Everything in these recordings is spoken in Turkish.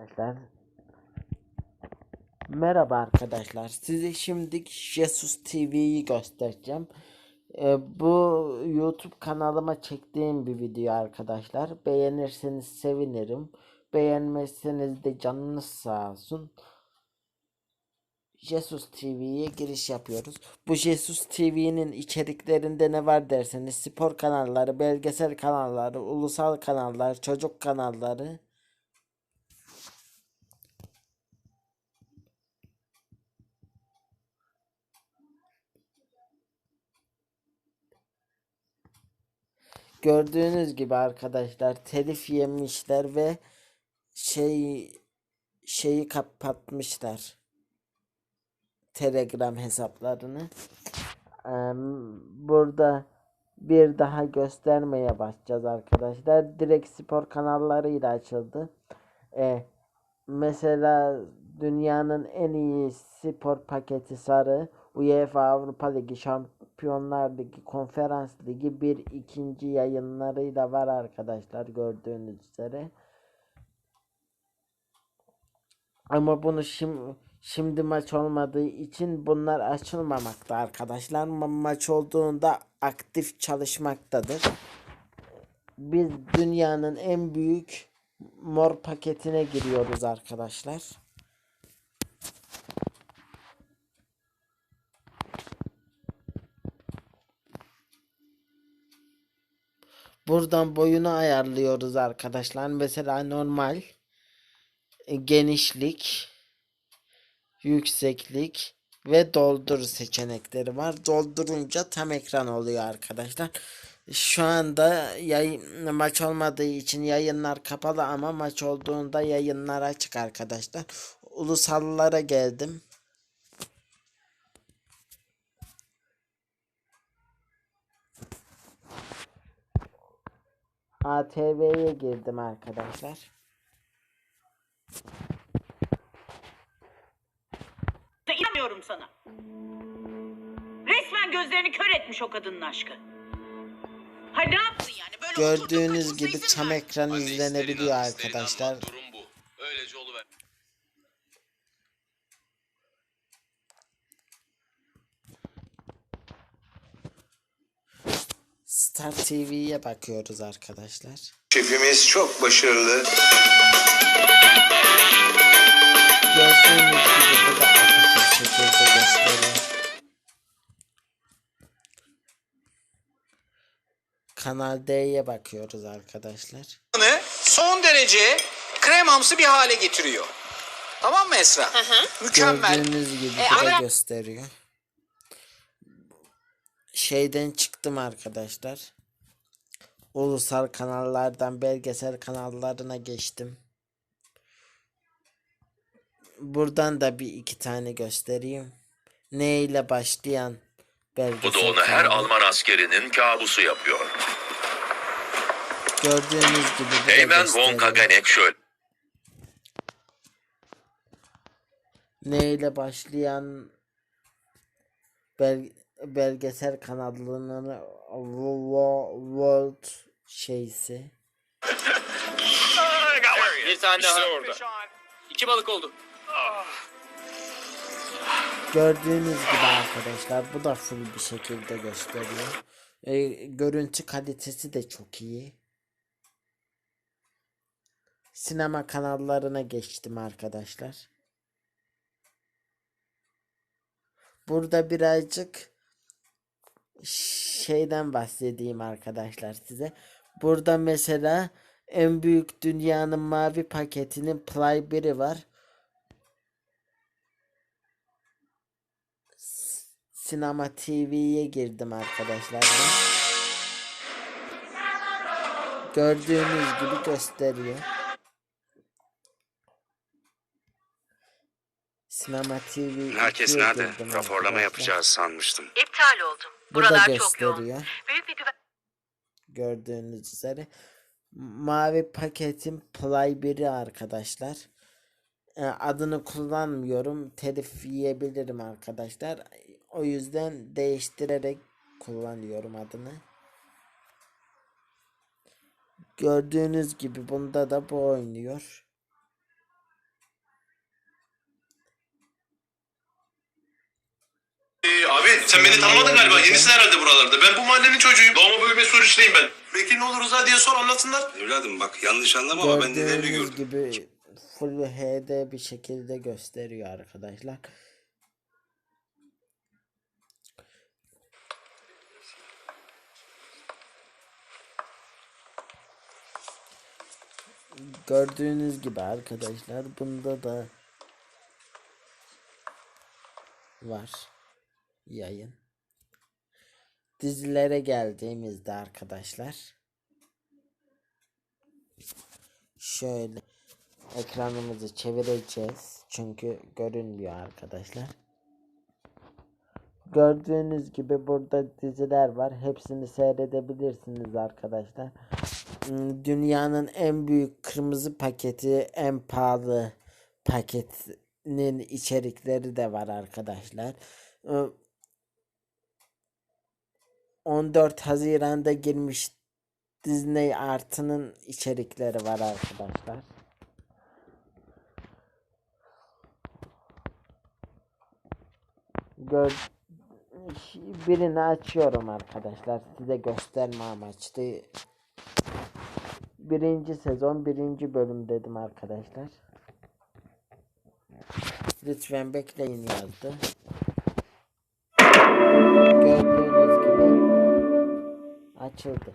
Arkadaşlar Merhaba arkadaşlar. Size şimdi Jesus TV'yi göstereceğim. Ee, bu YouTube kanalıma çektiğim bir video arkadaşlar. Beğenirseniz sevinirim. Beğenmezseniz de canınız sağ olsun. Jesus TV'ye giriş yapıyoruz. Bu Jesus TV'nin içeriklerinde ne var derseniz spor kanalları, belgesel kanalları, ulusal kanallar, çocuk kanalları Gördüğünüz gibi arkadaşlar telif yemişler ve şey şeyi kapatmışlar. Telegram hesaplarını. Burada bir daha göstermeye başlayacağız arkadaşlar. Direkt spor kanallarıyla açıldı. E, mesela dünyanın en iyi spor paketi sarı. UEFA Avrupa Ligi, Şampiyonlar Ligi, Konferans Ligi bir ikinci yayınlarıyla var arkadaşlar gördüğünüz üzere. Ama bunu şimdi şimdi maç olmadığı için bunlar açılmamakta arkadaşlar. Ma- maç olduğunda aktif çalışmaktadır. Biz dünyanın en büyük mor paketine giriyoruz arkadaşlar. Buradan boyunu ayarlıyoruz arkadaşlar. Mesela normal, e, genişlik, yükseklik ve doldur seçenekleri var. Doldurunca tam ekran oluyor arkadaşlar. Şu anda yayın, maç olmadığı için yayınlar kapalı ama maç olduğunda yayınlar açık arkadaşlar. Ulusallara geldim. ATV'ye girdim arkadaşlar. Da inanmıyorum sana. Resmen gözlerini kör etmiş o kadının aşkı. Ha ne yaptın yani? Böyle Gördüğünüz gibi tam ekran izlenebiliyor arkadaşlar. Durum bu. Öylece oluver. Star TV'ye bakıyoruz arkadaşlar. Şefimiz çok başarılı. Gördüğünüz gibi bu da akıcı şekilde gösteriyor. Kanal D'ye bakıyoruz arkadaşlar. son derece kremamsı bir hale getiriyor. Tamam mı Esra? Mükemmel. Gördüğünüz gibi E, bu da gösteriyor. Şeyden çıktım arkadaşlar. Ulusal kanallardan belgesel kanallarına geçtim. Buradan da bir iki tane göstereyim. Ne ile başlayan belgesel Bu da onu her kanalı. Alman askerinin kabusu yapıyor. Gördüğünüz gibi bu da Eymen von. Kaganek şöyle. Ne ile başlayan bel- belgesel kanalının World şeysi. Bir tane daha. orada. İki balık oldu. Gördüğünüz gibi arkadaşlar bu da full bir şekilde gösteriyor. Ee, görüntü kalitesi de çok iyi. Sinema kanallarına geçtim arkadaşlar. Burada birazcık şeyden bahsedeyim arkadaşlar size. Burada mesela en büyük dünyanın mavi paketinin Play 1'i var. Sinema TV'ye girdim arkadaşlar. Gördüğünüz gibi gösteriyor. Sinema TV Herkes 2'ye nerede? Raporlama yapacağız sanmıştım. İptal oldum. Bu da Buralar çok yoğun. gösteriyor. Büyük bir güven... Gördüğünüz üzere. Mavi paketin Play 1'i arkadaşlar. E, adını kullanmıyorum. Telif yiyebilirim arkadaşlar. O yüzden değiştirerek kullanıyorum adını. Gördüğünüz gibi bunda da bu oynuyor. Sen beni tanımadın galiba. Yenisin herhalde buralarda. Ben bu mahallenin çocuğuyum. Doğma büyüme Suriçliyim ben. Bekir ne olur Rıza diye sor anlatsınlar. Evladım bak yanlış anlama ama ben neleri Gördüğünüz gördüm. gibi full HD bir şekilde gösteriyor arkadaşlar. Gördüğünüz gibi arkadaşlar bunda da var yayın. Dizilere geldiğimizde arkadaşlar şöyle ekranımızı çevireceğiz çünkü görünmüyor arkadaşlar. Gördüğünüz gibi burada diziler var. Hepsini seyredebilirsiniz arkadaşlar. Hmm, Dünyanın en büyük kırmızı paketi, en pahalı paketinin içerikleri de var arkadaşlar. Ee, 14 Haziran'da girmiş Disney Art'ının içerikleri var arkadaşlar. Gör birini açıyorum arkadaşlar size gösterme amaçlı. Birinci sezon birinci bölüm dedim arkadaşlar. Lütfen bekleyin yazdı. Açıldı.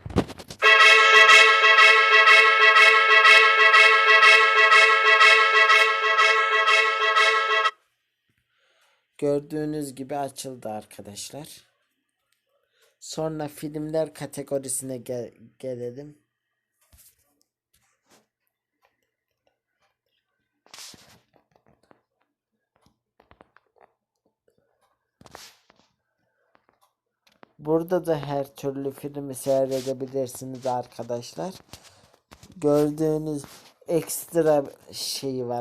Gördüğünüz gibi açıldı arkadaşlar. Sonra filmler kategorisine gel- gelelim. Burada da her türlü filmi seyredebilirsiniz arkadaşlar. Gördüğünüz ekstra şeyi var.